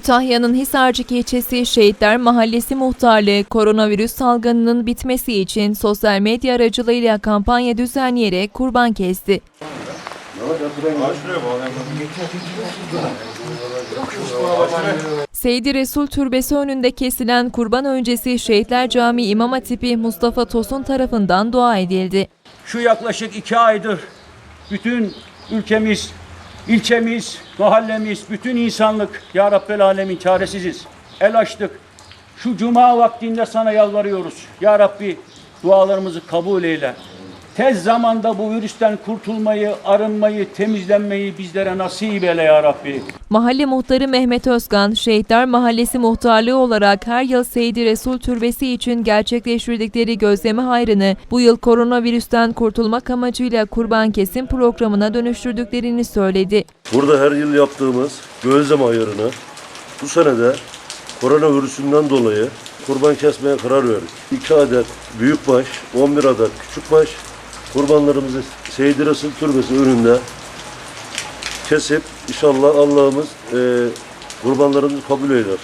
Kütahya'nın Hisarcık ilçesi Şehitler Mahallesi muhtarlığı koronavirüs salgınının bitmesi için sosyal medya aracılığıyla kampanya düzenleyerek kurban kesti. Seydi Resul Türbesi önünde kesilen kurban öncesi Şehitler Camii İmam Hatibi Mustafa Tosun tarafından dua edildi. Şu yaklaşık iki aydır bütün ülkemiz, ilçemiz, mahallemiz, bütün insanlık Ya Rabbel Alemin çaresiziz. El açtık. Şu cuma vaktinde sana yalvarıyoruz. Ya Rabbi dualarımızı kabul eyle. Tez zamanda bu virüsten kurtulmayı, arınmayı, temizlenmeyi bizlere nasip eyle Ya Rabbi. Mahalle muhtarı Mehmet Özkan, Şehitler Mahallesi muhtarlığı olarak her yıl Seydi Resul Türbesi için gerçekleştirdikleri gözleme hayrını bu yıl koronavirüsten kurtulmak amacıyla kurban kesim programına dönüştürdüklerini söyledi. Burada her yıl yaptığımız gözlem ayarını bu sene de koronavirüsünden dolayı kurban kesmeye karar verdik. 2 adet büyükbaş, 11 adet küçükbaş kurbanlarımızı Seydi Resul Türbesi önünde kesip inşallah Allah'ımız e, kurbanlarımızı kabul eder.